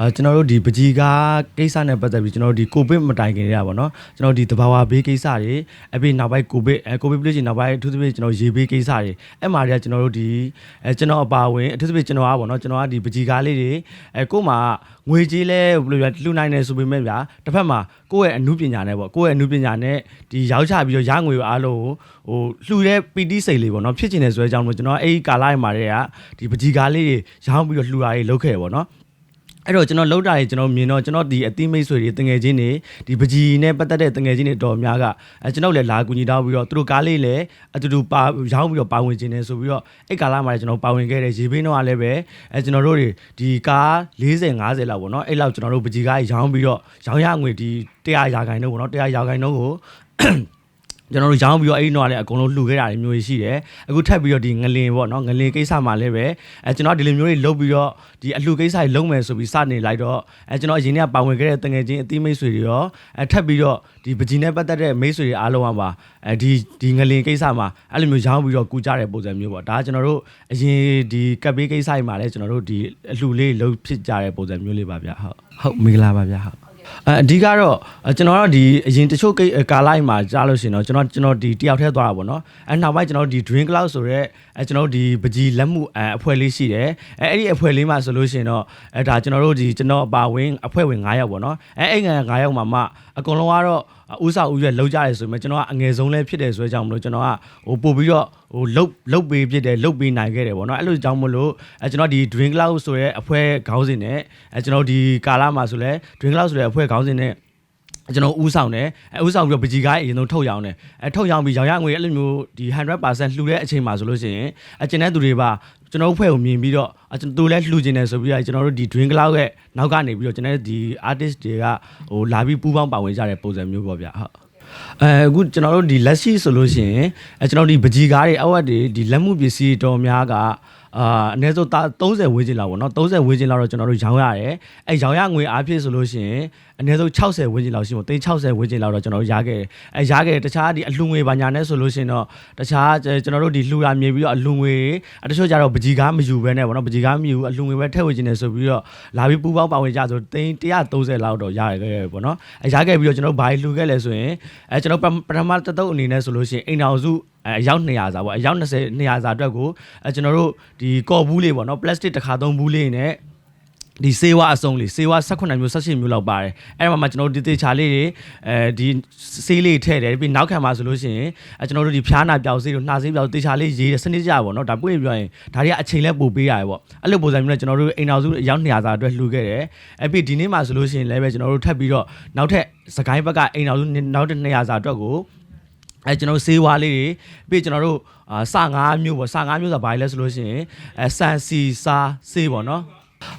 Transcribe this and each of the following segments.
အာကျွန်တော်တို့ဒီပကြီးကားကိစ္စနဲ့ပတ်သက်ပြီးကျွန်တော်တို့ဒီကိုဗစ်မတိုင်ခင်ရပါတော့ကျွန်တော်တို့ဒီတဘာဝဘေးကိစ္စတွေအပြင်နောက်ပိုင်းကိုဗစ်အဲကိုဗစ်ပြည်ချင်းနောက်ပိုင်းအထူးသဖြင့်ကျွန်တော်ရေဘေးကိစ္စတွေအဲ့မှာတွေကကျွန်တော်တို့ဒီအဲကျွန်တော်အပါဝင်အထူးသဖြင့်ကျွန်တော်အားပေါ့နော်ကျွန်တော်ကဒီပကြီးကားလေးတွေအဲကို့မှာငွေကြေးလဲဘယ်လိုပြလှူနိုင်တယ်ဆိုပေမဲ့ဗျာတစ်ဖက်မှာကိုယ့်ရဲ့အမှုပညာနဲ့ပေါ့ကိုယ့်ရဲ့အမှုပညာနဲ့ဒီရောက်ချပြီးတော့ရငွေကိုအားလုံးကိုဟိုလှူတဲ့ပီတိစိတ်လေးပေါ့နော်ဖြစ်ချင်တယ်ဆိုတဲ့အကြောင်းလို့ကျွန်တော်အဲ့ဒီကာလတွေမှာတည်းကဒီပကြီးကားလေးတွေရောင်းပြီးတော့လှူတာတွေလုပ်ခဲ့ရပေါ့နော် အဲ့တော့ကျွန်တော်လောက်တာတွေကျွန်တော်မြင်တော့ကျွန်တော်ဒီအတိမိတ်ဆွေတွေတငယ်ချင်းတွေဒီပကြီးနဲ့ပတ်သက်တဲ့တငယ်ချင်းတွေတော်များကအဲကျွန်တော်လည်းလာကူညီတောင်းပြီးတော့သူတို့ကားလေးလည်းအတူတူပါရောင်းပြီးတော့ပါဝင်ခြင်းနေဆိုပြီးတော့အဲ့ကာလမှာလည်းကျွန်တော်ပါဝင်ခဲ့တဲ့ရေဘင်းတော့လည်းပဲအဲကျွန်တော်တို့တွေဒီကား40 50လောက်ပေါ့နော်အဲ့လောက်ကျွန်တော်တို့ပကြီးကားရောင်းပြီးတော့ရောင်းရငွေဒီ100ရာခိုင်နှုန်းပေါ့နော်100ရာခိုင်နှုန်းကို ကျွန်တော်တို့ရောင်းပြီးတော့အဲ့ဒီတော့လည်းအကုန်လုံးလှူခဲ့တာတွေမျိုးရှိတယ်အခုထပ်ပြီးတော့ဒီငလင်ပေါ့နော်ငလင်ကိစ္စမှာလည်းပဲအဲကျွန်တော်ဒီလိုမျိုးတွေလုပ်ပြီးတော့ဒီအလှူကိစ္စတွေလုပ်မယ်ဆိုပြီးစနေလိုက်တော့အဲကျွန်တော်အရင်ကပါဝင်ခဲ့တဲ့တငယ်ချင်းအသီးမိတ်ဆွေတွေရောအဲထပ်ပြီးတော့ဒီပကြီးနဲ့ပတ်သက်တဲ့မိတ်ဆွေတွေအားလုံးကပါအဲဒီဒီငလင်ကိစ္စမှာအဲ့လိုမျိုးရောင်းပြီးတော့ကူကြတဲ့ပုံစံမျိုးပေါ့ဒါကကျွန်တော်တို့အရင်ဒီကပ်ပေးကိစ္စတွေမှာလည်းကျွန်တော်တို့ဒီအလှူလေးလုပ်ဖြစ်ကြတဲ့ပုံစံမျိုးလေးပါဗျဟုတ်ဟုတ်မင်္ဂလာပါဗျဟုတ် အဲအဓိကတော့အဲကျွန်တော်တို့ဒီအရင်တချို့ကိကာလိုက်မှာကြားလို့ရှိရင်တော့ကျွန်တော်ကျွန်တော်ဒီတယောက်ထဲသွားတာပေါ့နော်အဲနောက်ပိုင်းကျွန်တော်တို့ဒီ Dream Cloud ဆိုရဲအဲကျွန်တော်တို့ဒီပကြီးလက်မှုအဲအဖွဲ့လေးရှိတယ်အဲအဲ့ဒီအဖွဲ့လေးမှာဆိုလို့ရှိရင်တော့အဲဒါကျွန်တော်တို့ဒီကျွန်တော်အပါဝင်အဖွဲ့ဝင်9ယောက်ပေါ့နော်အဲအဲ့ငယ်9ယောက်မှာမှအကုန်လုံးကတော့ဥစားဥရွက်လောက်ကြတယ်ဆိုပေမဲ့ကျွန်တော်ကအငယ်ဆုံးလဲဖြစ်တယ်ဆိုတဲ့အကြောင်းမလို့ကျွန်တော်ကဟိုပို့ပြီးတော့ဟိုလုတ်လုတ်ပေးဖြစ်တယ်လုတ်ပေးနိုင်ခဲ့တယ်ပေါ့နော်အဲ့လိုကြောင့်မလို့အဲကျွန်တော်ဒီ Dream Cloud ဆိုရဲအဖွဲ့ခေါင်းစဉ်နဲ့အဲကျွန်တော်ဒီကာလာမှာဆိုလဲ Dream Cloud ဆိုတဲ့အဖွဲ့ခေါင်းစဉ်နဲ့ကျွန်တော်ဥဆောင်တယ်အဲဥဆောင်ပြီးတော့ပကြီးကားအရင်ဆုံးထုတ်ရောင်းတယ်အဲထုတ်ရောင်းပြီးရောင်ရငွေအဲ့လိုမျိုးဒီ100%လှူတဲ့အချိန်မှာဆိုလို့ရှိရင်အကျဉ်းတဲ့သူတွေပါကျွန်တော်တို့ဖွဲ့ကိုမြင်ပြီးတော့အကျွန်တော်တို့လည်းလှူကျင်တယ်ဆိုပြီးတော့ကျွန်တော်တို့ဒီ Dream Cloud ရဲ့နောက်ကနေပြီးတော့ကျွန်တော်တို့ဒီ artist တွေကဟိုလာပြီးပူးပေါင်းပါဝင်ကြတဲ့ပုံစံမျိုးပေါ့ဗျဟုတ်အဲအခုကျွန်တော်တို့ဒီလက်ရှိဆိုလို့ရှိရင်အဲကျွန်တော်တို့ဒီပကြီးကားတွေအဝတ်တွေဒီလက်မှုပစ္စည်းတော်များက အာအနည်းဆုံး30ဝန်းကျင်လောက်ပေါ့နော်30ဝန်းကျင်လောက်တော့ကျွန်တော်တို့ရောင်းရတယ်အဲရောင်းရငွေအားဖြင့်ဆိုလို့ရှိရင်အနည်းဆုံး60ဝန်းကျင်လောက်ရှိမို့360ဝန်းကျင်လောက်တော့ကျွန်တော်တို့ရခဲ့တယ်အဲရခဲ့တယ်တခြားဒီအလှငွေဘာညာနဲ့ဆိုလို့ရှိရင်တော့တခြားကျွန်တော်တို့ဒီလှူရမြေပြီးတော့အလှငွေအတချို့ကျတော့ပကြီးကားမယူဘဲနဲ့ပေါ့နော်ပကြီးကားမယူအလှငွေပဲထည့်ဝင်ခြင်းနဲ့ဆိုပြီးတော့လာပြီးပူပေါင်းပါဝင်ကြဆို330လောက်တော့ရခဲ့တယ်ပေါ့နော်အဲရခဲ့ပြီးတော့ကျွန်တော်ဘာလှူခဲ့လဲဆိုရင်အဲကျွန်တော်ပထမတတုပ်အနေနဲ့ဆိုလို့ရှိရင်အိမ်တော်စု အဲအယောက်200စာပေါ့အယောက်20 200စာအတွက်ကိုအဲကျွန်တော်တို့ဒီကော်ဘူးလေးပေါ့နော်ပလတ်စတစ်တစ်ခါသုံးဘူးလေးနဲ့ဒီစေဝါအစုံလေးစေဝါ18မျိုး18မျိုးလောက်ပါတယ်အဲ့မှာမှကျွန်တော်တို့ဒီတေချာလေးတွေအဲဒီစေးလေးထည့်တယ်ပြီးနောက်ခံမှာဆိုလို့ရှိရင်ကျွန်တော်တို့ဒီဖျားနာပြောင်စေးတို့နှာစေးပြောင်တေချာလေးရေးတယ်စနစ်ကြပေါ့နော်ဒါပွင့်ပြောရင်ဒါတွေကအချိန်လဲပို့ပေးရတယ်ပေါ့အဲ့လိုပုံစံမျိုးနဲ့ကျွန်တော်တို့အိမ်တော်စုအယောက်200စာအတွက်လှူခဲ့တယ်အဲ့ပြီးဒီနေ့မှာဆိုလို့ရှိရင်လည်းပဲကျွန်တော်တို့ထပ်ပြီးတော့နောက်ထပ်စကိုင်းဘက်ကအိမ်တော်စုနောက်ထပ်200စာအတွက်ကို အဲကျွန်တော်တို့ဆေးဝါးလေးတွေပြီးကျွန်တော်တို့အာစ၅မျိုးပေါ့စ၅မျိုးဆိုတာဘာလဲဆိုလို့ရှိရင်အဲဆန်စီစာဆေးပေါ့နော်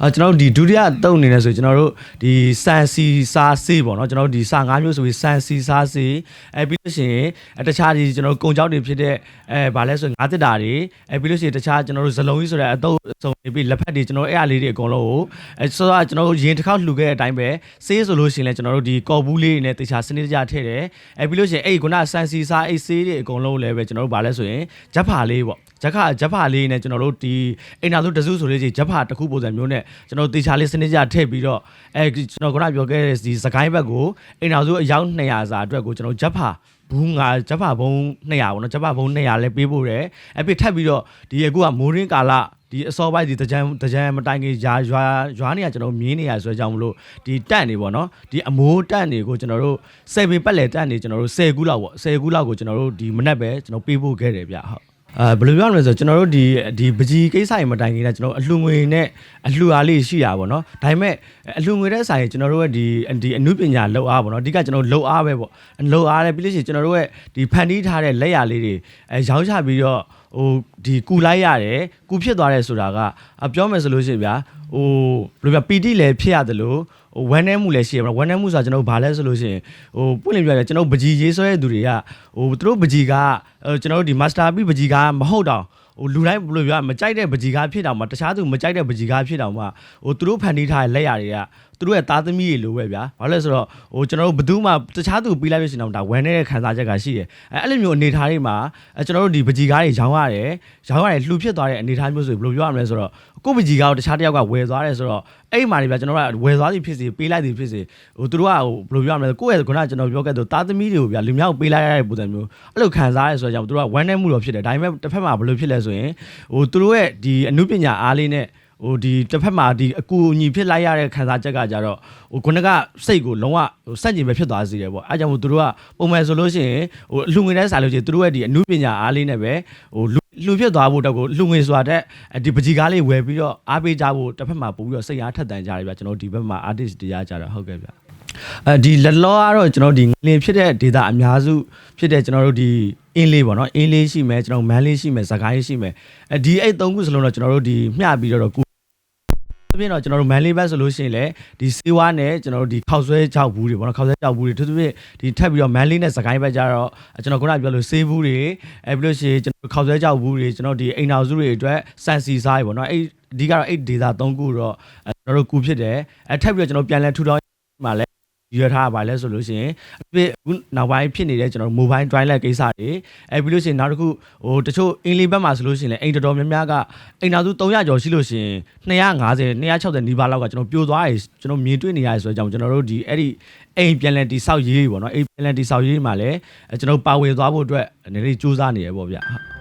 အဲကျွန်တော်တို့ဒီဒုတိယအတုံအနေနဲ့ဆိုကျွန်တော်တို့ဒီဆန်စီစားဆေးပေါ့နော်ကျွန်တော်တို့ဒီစာ၅မျိုးဆိုပြီးဆန်စီစားဆေးအဲပြီးလို့ရှိရင်အဲတခြားဒီကျွန်တော်တို့ကုံကြောက်တွေဖြစ်တဲ့အဲဘာလဲဆိုရင်ငါးတစ်တာတွေအဲပြီးလို့ရှိရင်တခြားကျွန်တော်တို့ဇလုံးကြီးဆိုတဲ့အတုံစုံနေပြီးလက်ဖက်တွေကျွန်တော်အဲ့အလေးတွေအကုန်လုံးကိုအဲဆိုတော့ကျွန်တော်တို့ရင်တစ်ခေါက်လှူခဲ့တဲ့အတိုင်းပဲဆေးဆိုလို့ရှိရင်လည်းကျွန်တော်တို့ဒီကော်ဘူးလေးတွေနဲ့တခြားစနစ်တကျထည့်တယ်အဲပြီးလို့ရှိရင်အဲ့ဒီခုနဆန်စီစားအဲ့ဆေးတွေအကုန်လုံးလည်းပဲကျွန်တော်တို့ဘာလဲဆိုရင်ဂျက်ဖာလေးပေါ့ဂျက်ခဂျက်ဖာလေးနဲ့ကျွန်တော်တို့ဒီအိမ်နာစုတစုဆိုလေးကြီးဂျက်ဖာတစ်ခုပုံစံမျိုးနဲ့ကျွန်တော်တေချာလေးစနစ်ကြထည့်ပြီးတော့အဲကျွန်တော်ခုနပြောခဲ့တဲ့ဒီစကိုင်းဘက်ကိုအိမ်နာစုအယောက်200စာအတွက်ကိုကျွန်တော်ဂျက်ဖာဘူးငါဂျက်ဖာဘုံ200ပေါ့နော်ဂျက်ဖာဘုံ200လည်းပေးဖို့တယ်အပြစ်ထပ်ပြီးတော့ဒီအခုကမိုးရင်းကာလဒီအစောပိုင်းဒီတကြံတကြံမတိုင်ခင်ရွာရွာရွာနေရကျွန်တော်မြင်းနေရဆိုကြောင့်မလို့ဒီတက်နေပေါ့နော်ဒီအမိုးတက်နေကိုကျွန်တော်တို့7ပင်ပတ်လေတက်နေကျွန်တော်တို့10ခုလောက်ပေါ့10ခုလောက်ကိုကျွန်တော်တို့ဒီမနက်ပဲကျွန်တော်ပေးဖို့ခဲ့တယ်ဗျဟုတ် အဲဘယ်လိုပြောရမလဲဆိုတော့ကျွန်တော်တို့ဒီဒီပကြီးကိစ္စတွေမတိုင်ခင်ကကျွန်တော်အလှငွေနဲ့အလှအားလေးရှိတာပေါ့နော်ဒါပေမဲ့အလှငွေတဲ့ဆိုင်ကျွန်တော်တို့ရဲ့ဒီဒီအမှုပညာလောက်အားပေါ့နော်အဓိကကျွန်တော်လောက်အားပဲပေါ့လောက်အားလည်းပြီးလို့ရှိရင်ကျွန်တော်တို့ရဲ့ဒီဖန်တီးထားတဲ့လက်ရလေးတွေအဲရောင်းချပြီးတော့ဟိုဒီကူလိုက်ရတယ်ကူဖြစ်သွားတယ်ဆိုတာကအပြောမယ်ဆိုလို့ရှိရင်ဗျာဟိုဘယ်လိုပြပီတိလည်းဖြစ်ရတယ်လို့ဟိုဝမ်းနေမှုလည်းရှိရမလားဝမ်းနေမှုဆိုတာကျွန်တော်တို့ဘာလဲဆိုလို့ရှိရင်ဟိုပွင့်လင်းပြရတယ်ကျွန်တော်ပကြီးရေးဆွဲတဲ့သူတွေကဟိုသူတို့ပကြီးကကျွန်တော်တို့ဒီ master ပီပကြီးကမဟုတ်တော့ ဟိုလူတိုင်းဘယ်လိုပြောမကြိုက်တဲ့ပကြီးကားဖြစ်တောင်မှတခြားသူမကြိုက်တဲ့ပကြီးကားဖြစ်တောင်မှဟိုသူတို့ဖန်တီးထားတဲ့လက်ရာတွေကသူတို့ရဲ့သားသမီးတွေလိုပဲဗျာဘာလို့လဲဆိုတော့ဟိုကျွန်တော်တို့ဘယ်သူမှတခြားသူပြီးလိုက်လို့ရှိရင်တော့ဒါဝမ်းနေတဲ့ခံစားချက်ကရှိတယ်အဲအဲ့လိုမျိုးအနေထားတွေမှာအဲကျွန်တော်တို့ဒီပကြီးကားတွေရောင်းရတယ်ရောင်းရတယ်လှူဖြစ်သွားတဲ့အနေထားမျိုးဆိုဘယ်လိုပြောရမလဲဆိုတော့ ကိုပကြီးကတော့တခြားတစ်ယောက်ကဝယ်သွားတယ်ဆိုတော့အဲ့ဒီမှာနေပြကျွန်တော်တို့ကဝယ်သွားသည်ဖြစ်စေပေးလိုက်သည်ဖြစ်စေဟိုသူတို့ကဟိုဘယ်လိုပြောရမလဲကိုယ့်ရဲ့ခုနကကျွန်တော်ပြောခဲ့တဲ့တာသမီတွေကိုဗျာလူမျိုးပေးလိုက်ရတဲ့ပုံစံမျိုးအဲ့လိုခံစားရဆိုတော့ကြောင့်သူတို့ကဝမ်းနဲ့မှုတော့ဖြစ်တယ်ဒါပေမဲ့တစ်ဖက်မှာဘယ်လိုဖြစ်လဲဆိုရင်ဟိုသူတို့ရဲ့ဒီအမှုပညာအားလေးနဲ့ဟိုဒီတစ်ဖက်မှာဒီအကူအညီဖြစ်လိုက်ရတဲ့ခံစားချက်ကကြတော့ဟိုခုနကစိတ်ကိုလုံးဝဟိုစက်ကျင်ပဲဖြစ်သွားစေတယ်ပေါ့အဲကြောင့်မို့သူတို့ကပုံမှန်ဆိုလို့ရှိရင်ဟိုလူငွေနဲ့စားလို့ရှိရင်သူတို့ရဲ့ဒီအမှုပညာအားလေးနဲ့ပဲဟို လူလူဖြစ်သွားဖို့တော့ကိုလူငွေဆိုတာတဲ့ဒီပကြီးကားလေးဝယ်ပြီးတော့အားပေးကြဖို့တစ်ဖက်မှာပို့ပြီးတော့စိတ်အားထက်သန်ကြတယ်ဗျကျွန်တော်ဒီဘက်မှာ artist တရားကြတာဟုတ်ကဲ့ဗျအဲဒီလလောကတော့ကျွန်တော်ဒီငလင်ဖြစ်တဲ့ data အများစုဖြစ်တဲ့ကျွန်တော်တို့ဒီအင်းလေးပေါ့နော်အင်းလေးရှိမယ်ကျွန်တော်မန်းလေးရှိမယ်စကိုင်းရှိမယ်အဲဒီအဲ့သုံးခုစလုံးတော့ကျွန်တော်တို့ဒီမျှပြီးတော့ ပြင်းတော့ကျွန်တော်တို့မန်လေးဘက်ဆိုလို့ရှိရင်လည်းဒီစေဝါနဲ့ကျွန်တော်တို့ဒီခောက်ဆွဲကြောက်ဘူးတွေပေါ့နော်ခောက်ဆွဲကြောက်ဘူးတွေသူတို့ဒီထပ်ပြီးတော့မန်လေးနဲ့စကိုင်းဘက်ကျတော့ကျွန်တော်ခုနကပြောလို့စေးဘူးတွေအဲပြီးလို့ရှိရင်ကျွန်တော်ခောက်ဆွဲကြောက်ဘူးတွေကျွန်တော်ဒီအိမ်နောက်စုတွေအတွက်စန်စီစားတွေပေါ့နော်အဲ့အဓိကတော့အဲ့ဒေတာ၃ခုတော့ကျွန်တော်တို့ကူဖြစ်တယ်အဲထပ်ပြီးတော့ကျွန်တော်ပြန်လဲထူထောင်မှာလဲ ရွေထားရပါလဲဆိုလို့ရှိရင်အဖြစ်အခုနောက်ပိုင်းဖြစ်နေတဲ့ကျွန်တော်တို့ mobile drive ကိစ္စတွေအဲပြီးလို့ရှိရင်နောက်တစ်ခုဟိုတချို့အင်လီဘက်မှာဆိုလို့ရှိရင်လည်းအိမ်တော်တော်များများကအိမ်နောက်စု300ကျော်ရှိလို့ရှိရင်250 260နီးပါးလောက်ကကျွန်တော်ပြိုသွားရကျွန်တော်မြင်တွေ့နေရတယ်ဆိုတော့ကျွန်တော်တို့ဒီအဲ့ဒီအိမ်ပြန်လဲတိဆောက်ရေးပေါ့နော်အိမ်ပြန်လဲတိဆောက်ရေးမှာလည်းကျွန်တော်ပါဝင်သွားဖို့အတွက်အနေနဲ့စူးစမ်းနေရပေါ့ဗျဟုတ်